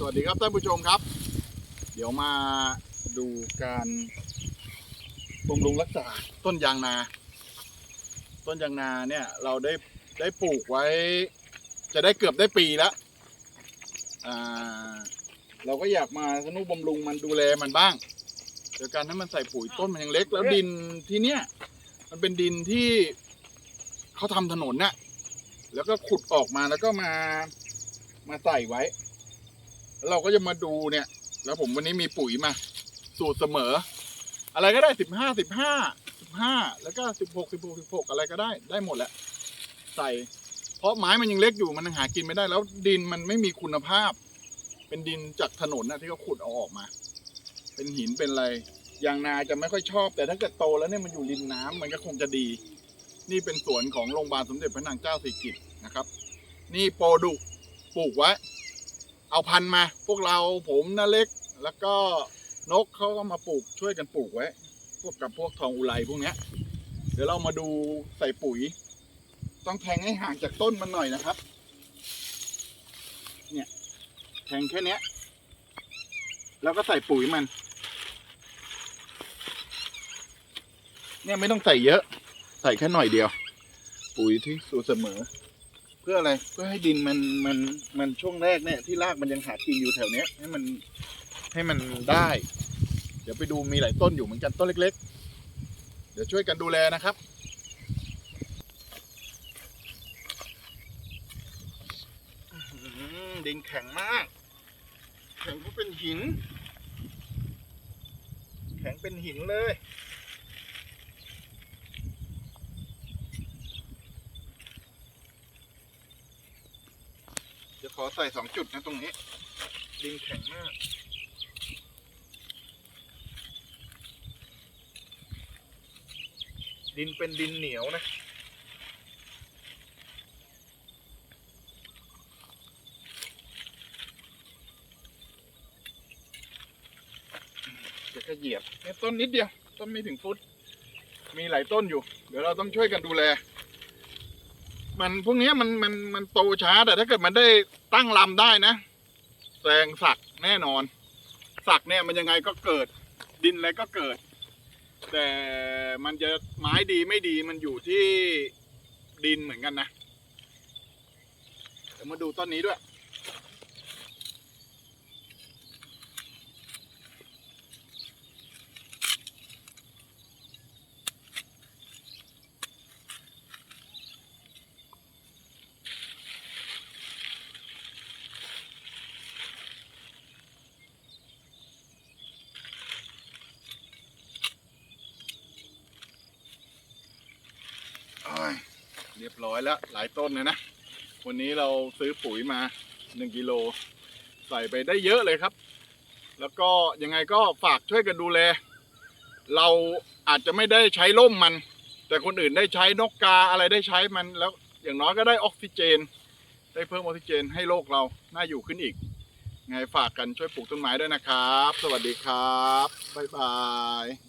สวัสดีครับท่านผู้ชมครับ เดี๋ยวมาดูการบำรุงรักษาต้นยางนา ต้นยางนาเนี่ยเราได้ได้ปลูกไว้ จะได้เกือบได้ปีแล้วอ่าเราก็อยากมาสนุบำรุงมันดูแลมันบ้างโดยการให้มันใส่ปุ๋ยต้นมันยังเล็ก แล้วดินที่เนี้ยมันเป็นดินที่เขาทำถนนน่ะแล้วก็ขุดออกมาแล้วก็มามาใส่ไว้แล้ว เราก็จะมาดูเนี่ย แล้วผมวันนี้มีปุ๋ยมา สูตรเสมอ อะไรก็ได้สิบห้าสิบห้าสิบห้าแล้วก็สิบหกสิบหกสิบหกอะไรก็ได้ได้หมดแหละใส่เพราะไม้มันยังเล็กอยู่มันยังหากินไม่ได้ แล้วดินมันไม่มีคุณภาพ เป็นดินจากถนนนะที่เขาขุดเอาออกมา เป็นหินเป็นอะไรยางนาจะไม่ค่อยชอบ แต่ถ้าเกิดโตแล้วเนี่ยมันอยู่ริมน้ำมันก็คงจะดี นี่เป็นสวนของโรงพยาบาลสมเด็จพระนางเจ้าสิริกิติ์นะครับ นี่โปรดุปลูกไว้ เอาพันธุ์มา พวกเราผมนาเล็ก แล้วก็นกเขาก็มาปลูกช่วยกันปลูกไว้ พวกกับพวกทองอุไรพวกเนี้ย เดี๋ยวเรามาดูใส่ปุ๋ย ต้องแทงให้ห่างจากต้นมันหน่อยนะครับ เนี่ยแทงแค่เนี้ย แล้วก็ใส่ปุ๋ยมัน เนี่ยไม่ต้องใส่เยอะ ใส่แค่หน่อยเดียว ปุ๋ยที่สูตรเสมอ พื่ออะไรเพื่อให้ดินมันมันมันช่วงแรกเนี่ยที่รากมันยังหากินอยู่แถวเนี้ย ให้มันให้มันได้ เดี๋ยวไปดูมีหลายต้นอยู่เหมือนกันต้นเล็ก ๆ เดี๋ยวช่วยกันดูแลนะครับดินแข็งมาก แข็งก็เป็นหิน แข็งเป็นหินเลย จะข อใส่สองจุดนะตรงนี้ ดินแข็งมาก ดินเป็นดินเหนียวนะเดี๋ยวก็เหยียบเนี่ยต้นนิดเดียว ต้นไม่ถึงฟุต มีหลายต้นอยู่ เดี๋ยวเราต้องช่วยกันดูแล มันพวกนี้มันมันมันโตช้าแต่ถ้าเกิดมันได้ตั้งลำได้นะแซงสักแน่นอน สักเนี่ยมันยังไงก็เกิด ดินอะไรก็เกิด แต่มันจะไม้ดีไม่ดีมันอยู่ที่ดินเหมือนกันนะเดี๋ยวมาดูต้นนี้ด้วย เรียบร้อยแล้วหลายต้นเลยนะ วันนี้เราซื้อปุ๋ยมาหนึ่งกิโลใส่ไปได้เยอะเลยครับ แล้วก็ยังไงก็ฝากช่วยกันดูแล เราอาจจะไม่ได้ใช้ร่มมัน แต่คนอื่นได้ใช้นกกาอะไรได้ใช้มันแล้วอย่างน้อยก็ได้ออกซิเจน ได้เพิ่มออกซิเจนให้โลกเราน่าอยู่ขึ้นอีก ไงฝากกันช่วยปลูกต้นไม้ด้วยนะครับ สวัสดีครับ บ๊ายบาย